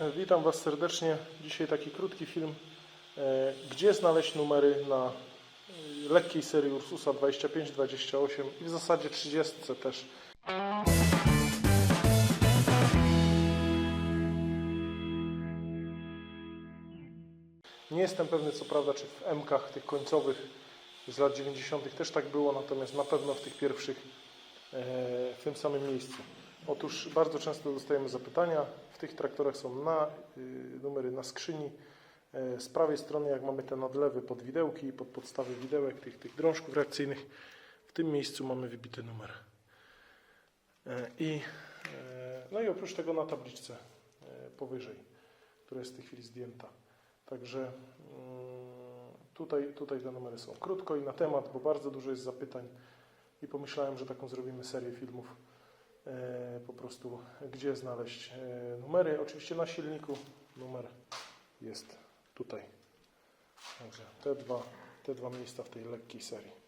E, Witam Was serdecznie. Dzisiaj taki krótki film. e, Gdzie znaleźć numery na e, lekkiej serii Ursusa 25-28 i w zasadzie 30 też. Nie jestem pewny, co prawda, czy w MKach tych końcowych z lat 90. też tak było, natomiast na pewno w tych pierwszych w tym samym miejscu. Otóż bardzo często dostajemy zapytania. W tych traktorach są na, y, numery na skrzyni. E, Z prawej strony, jak mamy te nadlewy pod widełki, pod podstawy widełek, tych, tych drążków reakcyjnych, w tym miejscu mamy wybity numer. E, I, e, no i oprócz tego na tabliczce powyżej, która jest w tej chwili zdjęta. Także mm, tutaj, tutaj te numery są krótko i na temat, bo bardzo dużo jest zapytań i pomyślałem, że taką zrobimy serię filmów po prostu gdzie znaleźć e, numery. Oczywiście na silniku numer jest tutaj. Także te dwa, te dwa miejsca w tej lekkiej serii.